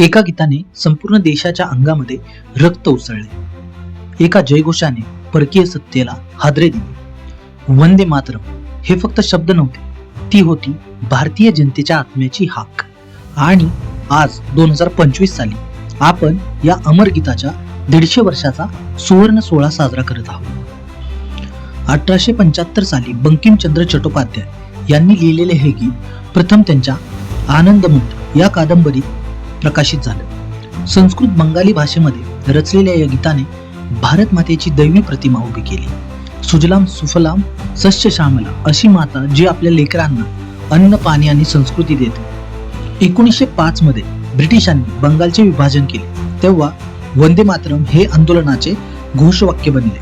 एका गीताने संपूर्ण देशाच्या अंगामध्ये रक्त उसळले. एका जयघोषाने परकीय सत्तेला हादरे दिले. वंदे मातरम हे फक्त शब्द नव्हते ती होती भारतीय जनतेच्या आत्म्याची हाक. आणि आज दोन हजार पंचवीस साली आपण या अमर गीताच्या दीडशे वर्षाचा सुवर्ण सोहळा साजरा करत आहोत. अठराशे पंच्याहत्तर साली बंकिमचंद्र चट्टोपाध्याय यांनी लिहिलेले हे गीत प्रथम त्यांच्या आनंदमुठ या कादंबरीत प्रकाशित झालं. संस्कृत बंगाली भाषेमध्ये रचलेल्या या गीताने भारत मातेची दैवी प्रतिमा उभी केली. सुजलाम सुफलाम सस्य श्यामला अशी माता जी आपल्या लेकरांना अन्न पाणी आणि संस्कृती देते. एकोणीसशे पाच मध्ये ब्रिटिशांनी बंगालचे विभाजन केले. तेव्हा वंदे मातरम हे आंदोलनाचे घोषवाक्य बनले.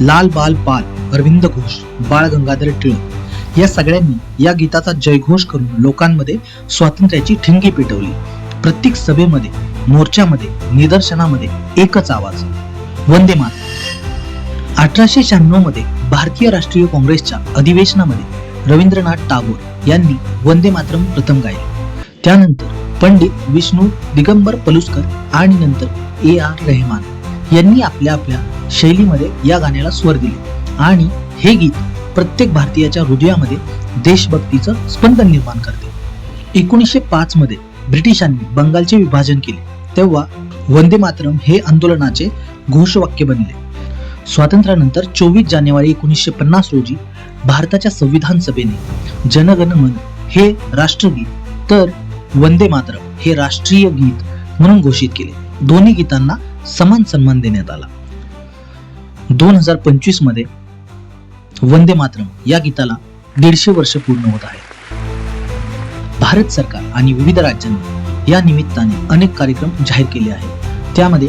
लाल बाल पाल अरविंद घोष बाळ गंगाधर टिळक या सगळ्यांनी या गीताचा जयघोष करून लोकांमध्ये स्वातंत्र्याची ठिणगी पेटवली. प्रत्येक सभेमध्ये मोर्चामध्ये निदर्शनामध्ये एकच आवाज. वंदे मात अठराशे शहाण्णवमध्ये भारतीय राष्ट्रीय काँग्रेसच्या अधिवेशनामध्ये रवींद्रनाथ टागोर यांनी वंदे मातरम प्रथम गायले. त्यानंतर पंडित विष्णू दिगंबर पलुस्कर आणि नंतर ए आर रेहमान यांनी आपल्या आपल्या शैलीमध्ये या गाण्याला स्वर दिले. आणि हे गीत प्रत्येक भारतीयाच्या हृदयामध्ये देशभक्तीचं स्पंदन निर्माण करते. एकोणीसशे पाच मध्ये ब्रिटिशांनी बंगालचे विभाजन केले. तेव्हा वंदे मातरम हे आंदोलनाचे घोषवाक्य बनले. स्वातंत्र्यानंतर चोवीस जानेवारी एकोणीसशे पन्नास रोजी भारताच्या संविधान सभेने जनगण मन हे राष्ट्रगीत तर वंदे मातरम हे राष्ट्रीय गीत म्हणून घोषित केले. दोन्ही गीतांना समान सन्मान देण्यात आला. दोन हजार पंचवीसमध्ये वंदे मातरम या गीताला दीडशे वर्ष पूर्ण होत आहे भारत सरकार आणि विविध राज्यांनी या निमित्ताने अनेक कार्यक्रम जाहीर केले आहेत. त्यामध्ये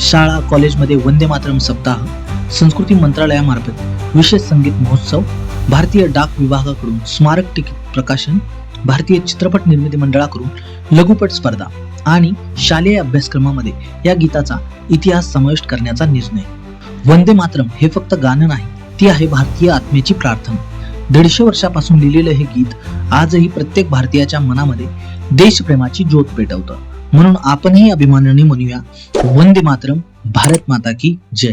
शाळा कॉलेजमध्ये वंदे मातरम सप्ताह संस्कृती मंत्रालयामार्फत विशेष संगीत महोत्सव भारतीय डाक विभागाकडून स्मारक तिकीट प्रकाशन भारतीय चित्रपट निर्मिती मंडळाकडून लघुपट स्पर्धा आणि शालेय अभ्यासक्रमामध्ये या गीताचा इतिहास समाविष्ट करण्याचा निर्णय. वंदे मातरम हे फक्त गाणं नाही ती आहे भारतीय आत्म्याची प्रार्थना. दीडशे वर्षापासून लिहिलेलं हे गीत आजही प्रत्येक भारतीयाच्या मनामध्ये देशप्रेमाची ज्योत पेटवतं. म्हणून आपणही अभिमानाने म्हणूया वंदे मातरम भारत माता की जय.